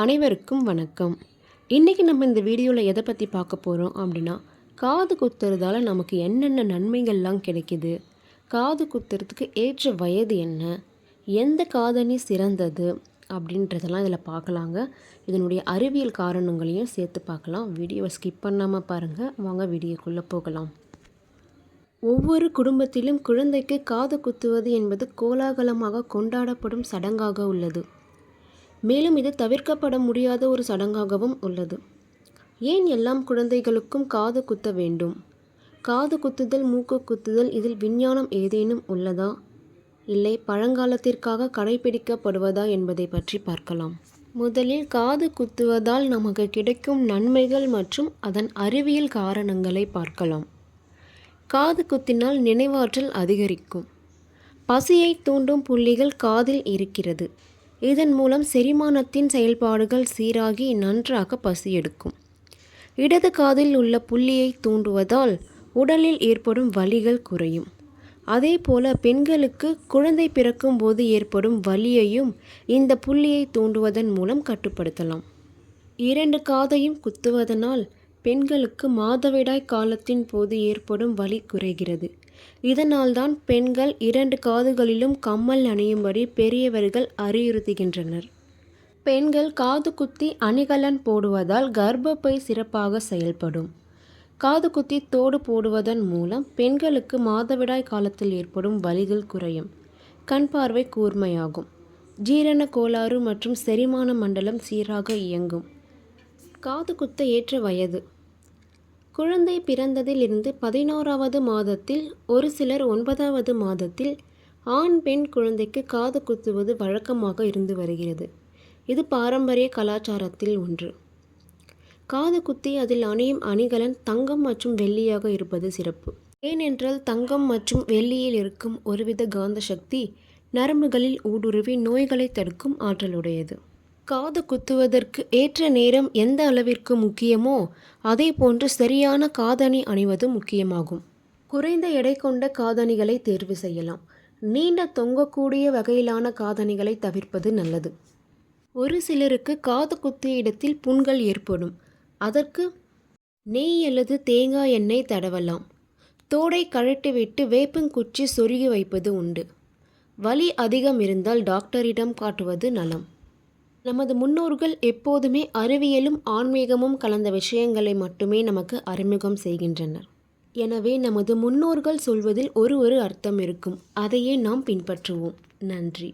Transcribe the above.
அனைவருக்கும் வணக்கம். இன்றைக்கி நம்ம இந்த வீடியோவில் எதை பற்றி பார்க்க போகிறோம் அப்படின்னா காது குத்துறதால நமக்கு என்னென்ன நன்மைகள்லாம் கிடைக்குது? காது குத்துறதுக்கு ஏற்ற வயது என்ன? எந்த காதணி சிறந்தது? அப்படின்றதெல்லாம் இதில் பார்க்கலாங்க. இதனுடைய அறிவியல் காரணங்களையும் சேர்த்து பார்க்கலாம். வீடியோவை ஸ்கிப் பண்ணாமல் பாருங்கள் வாங்க வீடியோக்குள்ளே போகலாம். ஒவ்வொரு குடும்பத்திலும் குழந்தைக்கு காது குத்துவது என்பது கோலாகலமாக கொண்டாடப்படும் சடங்காக உள்ளது. மேலும் இது தவிர்க்கப்பட முடியாத ஒரு சடங்காகவும் உள்ளது. ஏன் எல்லாம் குழந்தைகளுக்கும் காது குத்த வேண்டும்? காது குத்துதல் மூக்கு குத்துதல் இதில் விஞ்ஞானம் ஏதேனும் உள்ளதா? இல்லை பழங்காலத்திற்காக கடைபிடிக்கப்படுவதா என்பதை பற்றி பார்க்கலாம். முதலில் காது குத்துவதால் நமக்கு கிடைக்கும் நன்மைகள் மற்றும் அதன் அறிவியல் காரணங்களை பார்க்கலாம். காது குத்தினால் நினைவாற்றல் அதிகரிக்கும். பசியை தூண்டும் புள்ளிகள் காதில் இருக்கிறது. இதன் மூலம் செரிமானத்தின் செயல்பாடுகள் சீராகி நன்றாக பசி எடுக்கும் இடது காதில் உள்ள புள்ளியை தூண்டுவதால் உடலில் ஏற்படும் வலிகள் குறையும். அதே போல பெண்களுக்கு குழந்தை பிறக்கும் போது ஏற்படும் வலியையும் இந்த புள்ளியை தூண்டுவதன் மூலம் கட்டுப்படுத்தலாம். இரண்டு காதையும் குத்துவதனால் பெண்களுக்கு மாதவிடாய் காலத்தின் போது ஏற்படும் வலி குறைகிறது. இதனால்தான் பெண்கள் இரண்டு காதுகளிலும் கம்மல் அணியும்படி பெரியவர்கள் அறிவுறுத்துகின்றனர் பெண்கள் காது குத்தி அணிகலன் போடுவதால் கர்ப்பப்பை சிறப்பாக செயல்படும். காது குத்தி தோடு போடுவதன் மூலம் பெண்களுக்கு மாதவிடாய் காலத்தில் ஏற்படும் வலிகள் குறையும். கண் பார்வை கூர்மையாகும். ஜீரண கோளாறு மற்றும் செரிமான மண்டலம் சீராக இயங்கும். காது குத்த ஏற்ற வயது. குழந்தை பிறந்ததிலிருந்து பதினோராவது மாதத்தில் ஒரு சிலர் ஒன்பதாவது மாதத்தில் ஆண் பெண் குழந்தைக்கு காது குத்துவது வழக்கமாக இருந்து வருகிறது. இது பாரம்பரிய கலாச்சாரத்தில் ஒன்று. காது குத்தி அதில் அணியும் அணிகலன் தங்கம் மற்றும் வெள்ளியாக இருப்பது சிறப்பு. ஏனென்றால் தங்கம் மற்றும் வெள்ளியில் இருக்கும் ஒருவித காந்த சக்தி நரம்புகளில் ஊடுருவி நோய்களை தடுக்கும் ஆற்றலுடையது. காது குத்துவதற்கு ஏற்ற நேரம் எந்த அளவிற்கு முக்கியமோ அதே போன்று சரியான காதணி அணிவது முக்கியமாகும். குறைந்த எடை கொண்ட காதணிகளை தேர்வு செய்யலாம். நீண்ட தொங்கக்கூடிய வகையிலான காதணிகளை தவிர்ப்பது நல்லது. ஒரு சிலருக்கு காது குத்திய இடத்தில் புண்கள் ஏற்படும். அதற்கு நெய் அல்லது தேங்காய் எண்ணெய் தடவலாம். தோடை கழட்டிவிட்டு வேப்பங்குச்சி சொருகி வைப்பது உண்டு. வலி அதிகம் இருந்தால் டாக்டரிடம் காட்டுவது நலம். நமது முன்னோர்கள் எப்போதுமே அறிவியலும் ஆன்மீகமும் கலந்த விஷயங்களை மட்டுமே நமக்கு அறிமுகம் செய்கின்றனர். எனவே நமது முன்னோர்கள் சொல்வதில் ஒரு ஒரு அர்த்தம் இருக்கும். அதையே நாம் பின்பற்றுவோம். நன்றி.